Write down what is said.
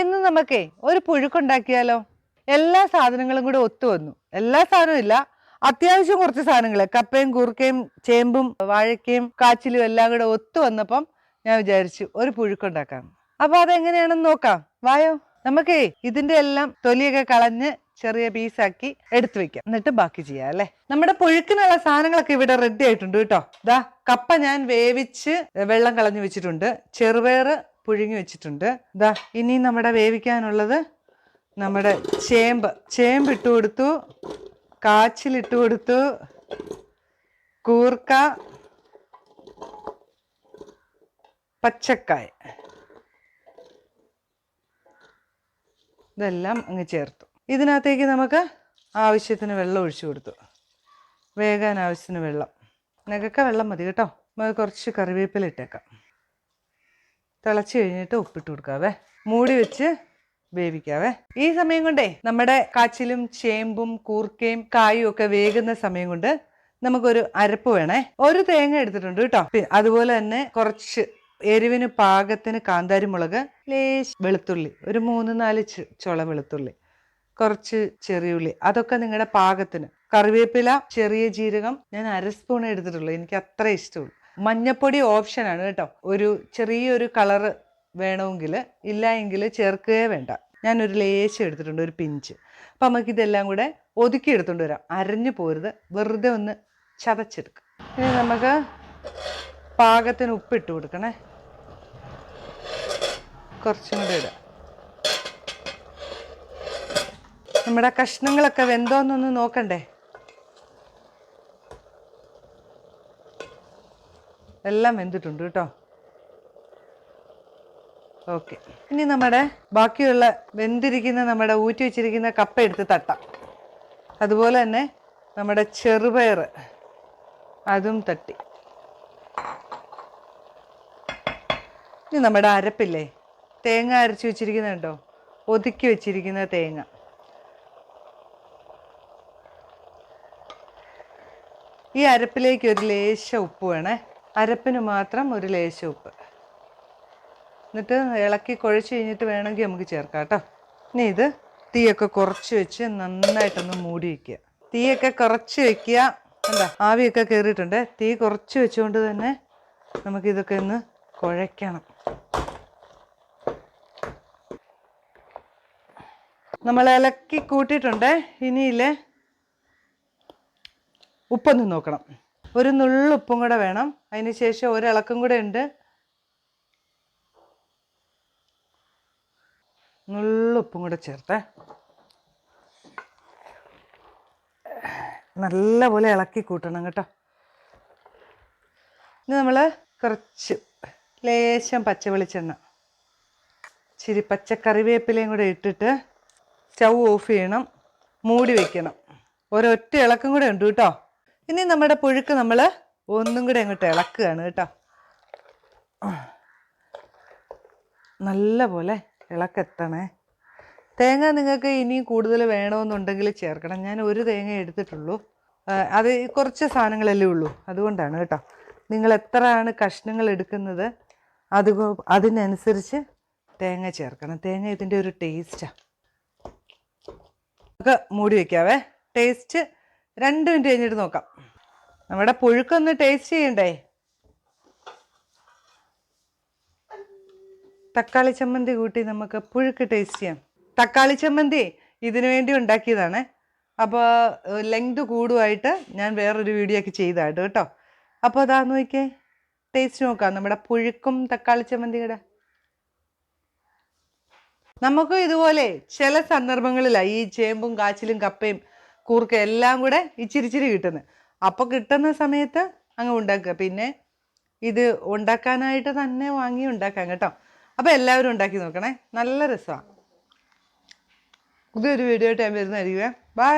ഇന്ന് നമുക്കേ ഒരു പുഴുക്കുണ്ടാക്കിയാലോ? എല്ലാ സാധനങ്ങളും കൂടെ ഒത്തു വന്നു. എല്ലാ സാധനവും ഇല്ല. അത്യാവശ്യം കുറച്ച് സാധനങ്ങൾ കപ്പയും കൂർക്കയും ചേമ്പും വാഴക്കയും കാച്ചിലും എല്ലാം കൂടെ ഒത്തു വന്നപ്പം ഞാൻ വിചാരിച്ചു ഒരു പുഴുക്കുണ്ടാക്കാം. അപ്പൊ അതെങ്ങനെയാണെന്ന് നോക്കാം. വായോ. നമുക്കേ ഇതിന്റെ എല്ലാം തൊലിയൊക്കെ കളഞ്ഞ് ചെറിയ പീസാക്കി എടുത്തു വെക്കാം. എന്നിട്ട് ബാക്കി ചെയ്യാം അല്ലേ? നമ്മുടെ പുഴുക്കിനുള്ള സാധനങ്ങളൊക്കെ ഇവിടെ റെഡി ആയിട്ടുണ്ട് കേട്ടോ. ദാ കപ്പ ഞാൻ വേവിച്ച് വെള്ളം കളഞ്ഞു വെച്ചിട്ടുണ്ട്. ചെറുപയർ പുഴുങ്ങി വെച്ചിട്ടുണ്ട്. ഇതാ ഇനി നമ്മുടെ വേവിക്കാനുള്ളത് നമ്മുടെ ചേമ്പ്. ചേമ്പ് ഇട്ട് കൊടുത്തു. കാച്ചിലിട്ട് കൊടുത്തു. കൂർക്ക. പച്ചക്കായ. ഇതെല്ലാം അങ്ങ് ചേർത്തു. ഇതിനകത്തേക്ക് നമുക്ക് ആവശ്യത്തിന് വെള്ളം ഒഴിച്ചു കൊടുത്തു. വേകാൻ ആവശ്യത്തിന് വെള്ളം. നികക്ക വെള്ളം മതി കേട്ടോ. കുറച്ച് കറിവേപ്പില ഇട്ടേക്കാം. തിളച്ച് കഴിഞ്ഞിട്ട് ഉപ്പിട്ട് കൊടുക്കാവേ. മൂടി വെച്ച് വേവിക്കാവേ. ഈ സമയം കൊണ്ടേ നമ്മുടെ കാച്ചിലും ചേമ്പും കൂർക്കയും കായും ഒക്കെ വേകുന്ന സമയം കൊണ്ട് നമുക്കൊരു അരപ്പ് വേണേ. ഒരു തേങ്ങ എടുത്തിട്ടുണ്ട് കേട്ടോ. അതുപോലെ തന്നെ കുറച്ച് എരിവിന് പാകത്തിന് കാന്താരിമുളക് ലേശ് വെളുത്തുള്ളി ഒരു മൂന്ന് നാല് ചൊള വെളുത്തുള്ളി കുറച്ച് ചെറിയുള്ളി അതൊക്കെ നിങ്ങളുടെ പാകത്തിന്. കറിവേപ്പില ചെറിയ ജീരകം ഞാൻ അര സ്പൂൺ എടുത്തിട്ടുള്ളൂ. എനിക്ക് അത്ര ഇഷ്ടമുള്ളൂ. മഞ്ഞപ്പൊടി ഓപ്ഷനാണ് കേട്ടോ. ഒരു ചെറിയൊരു കളറ് വേണമെങ്കിൽ ഇല്ല എങ്കിൽ ചേർക്കുകയേ വേണ്ട. ഞാനൊരു ലേശം എടുത്തിട്ടുണ്ട് ഒരു പിഞ്ച് അപ്പം നമുക്ക് ഇതെല്ലാം കൂടെ ഒതുക്കി എടുത്തുകൊണ്ട് വരാം. അരഞ്ഞു പോരുത്. വെറുതെ ഒന്ന് ചതച്ചെടുക്കുക ഇനി നമുക്ക് പാകത്തിന് ഉപ്പിട്ട് കൊടുക്കണേ. കുറച്ചും കൂടെ ഇടാം. നമ്മുടെ കഷ്ണങ്ങളൊക്കെ വെന്തോന്നൊന്ന് നോക്കണ്ടേ? എല്ലാം വെന്തിട്ടുണ്ട് കേട്ടോ. ഓക്കെ. ഇനി നമ്മുടെ ബാക്കിയുള്ള വെന്തിരിക്കുന്ന നമ്മുടെ ഊറ്റി വെച്ചിരിക്കുന്ന കപ്പ എടുത്ത് തട്ടാം. അതുപോലെ തന്നെ നമ്മുടെ ചെറുപയർ അതും തട്ടി. ഇനി നമ്മുടെ അരപ്പില്ലേ? തേങ്ങ അരച്ച് വെച്ചിരിക്കുന്ന കേട്ടോ ഒതുക്കി വെച്ചിരിക്കുന്ന തേങ്ങ. ഈ അരപ്പിലേക്ക് ഒരു ലേശ ഉപ്പ് വേണേ. അരപ്പിന് മാത്രം ഒരു ലേശ ഉപ്പ്. എന്നിട്ട് ഇളക്കി കുഴച്ച് കഴിഞ്ഞിട്ട് വേണമെങ്കിൽ നമുക്ക് ചേർക്കാം കേട്ടോ. ഇനി ഇത് തീയൊക്കെ കുറച്ച് വെച്ച് നന്നായിട്ടൊന്ന് മൂടി വയ്ക്കുക തീയൊക്കെ കുറച്ച് വെക്കുക. എന്താ ആവിയൊക്കെ കയറിയിട്ടുണ്ട്. തീ കുറച്ച് വെച്ചുകൊണ്ട് തന്നെ നമുക്കിതൊക്കെ ഒന്ന് കുഴയ്ക്കണം. നമ്മൾ ഇളക്കി കൂട്ടിയിട്ടുണ്ട്. ഇനിയില്ലേ ഉപ്പൊന്ന് നോക്കണം. ഒരു നുള്ളു ഉപ്പും കൂടെ വേണം. അതിന് ശേഷം ഒരിളക്കും കൂടെ ഉണ്ട്. നുള്ളു ഉപ്പും കൂടെ ചേർത്തേ. നല്ലപോലെ ഇളക്കി കൂട്ടണം കേട്ടോ. ഇനി നമ്മൾ കുറച്ച് ലേശം പച്ച വെളിച്ചെണ്ണ ഇച്ചിരി പച്ച കറിവേപ്പിലയും കൂടെ ഇട്ടിട്ട് സ്റ്റൗ ഓഫ് ചെയ്യണം. മൂടി വയ്ക്കണം ഒരൊറ്റ ഇളക്കും കൂടെ ഉണ്ട് കേട്ടോ. ഇനി നമ്മുടെ പുഴുക്ക് നമ്മൾ ഒന്നും കൂടെ അങ്ങോട്ട് ഇളക്കുകയാണ് കേട്ടോ. നല്ല പോലെ ഇളക്കെത്തണേ. തേങ്ങ നിങ്ങൾക്ക് ഇനിയും കൂടുതൽ വേണമെന്നുണ്ടെങ്കിൽ ചേർക്കണം. ഞാൻ ഒരു തേങ്ങ എടുത്തിട്ടുള്ളൂ. അത് കുറച്ച് സാധനങ്ങളല്ലേ ഉള്ളൂ. അതുകൊണ്ടാണ് കേട്ടോ. നിങ്ങൾ എത്രയാണ് കഷ്ണങ്ങൾ എടുക്കുന്നത് അത് അതിനനുസരിച്ച് തേങ്ങ ചേർക്കണം. തേങ്ങ ഇതിന്റെ ഒരു ടേസ്റ്റാണ് നമുക്ക് മൂടി വയ്ക്കാവേ ടേസ്റ്റ് രണ്ട് മിനിറ്റ് കഴിഞ്ഞിട്ട് നോക്കാം. നമ്മുടെ പുഴുക്കൊന്ന് ടേസ്റ്റ് ചെയ്യണ്ടേ? തക്കാളി ചമ്മന്തി കൂട്ടി നമുക്ക് പുഴുക്ക് ടേസ്റ്റ് ചെയ്യാം. തക്കാളി ചമ്മന്തി ഇതിനു വേണ്ടി ഉണ്ടാക്കിയതാണ്. അപ്പോൾ ലെങ്ത് കൂടുമായിട്ട് ഞാൻ വേറൊരു വീഡിയോ ഒക്കെ ചെയ്തതായിട്ട് കേട്ടോ. അപ്പോൾ അതാ നോക്കിയേ. ടേസ്റ്റ് നോക്കാം. നമ്മുടെ പുഴുക്കും തക്കാളി ചമ്മന്തിയുടെ. നമുക്ക് ഇതുപോലെ ചില സന്ദർഭങ്ങളിലാണ് ഈ ചേമ്പും കാച്ചിലും കപ്പയും കൂർക്ക എല്ലാം കൂടെ ഇച്ചിരിച്ചിരി ഇച്ചിരി കിട്ടുന്നത് അപ്പോൾ കിട്ടുന്ന സമയത്ത് അങ്ങ് ഉണ്ടാക്കുക. പിന്നെ ഇത് ഉണ്ടാക്കാനായിട്ട് തന്നെ വാങ്ങി ഉണ്ടാക്കാം കേട്ടോ. അപ്പോൾ എല്ലാവരും ഉണ്ടാക്കി നോക്കണേ. നല്ല രസമാണ് പുതിയൊരു വീഡിയോ ആയിട്ട് ഞാൻ വരുന്നതായിരിക്കും ബൈ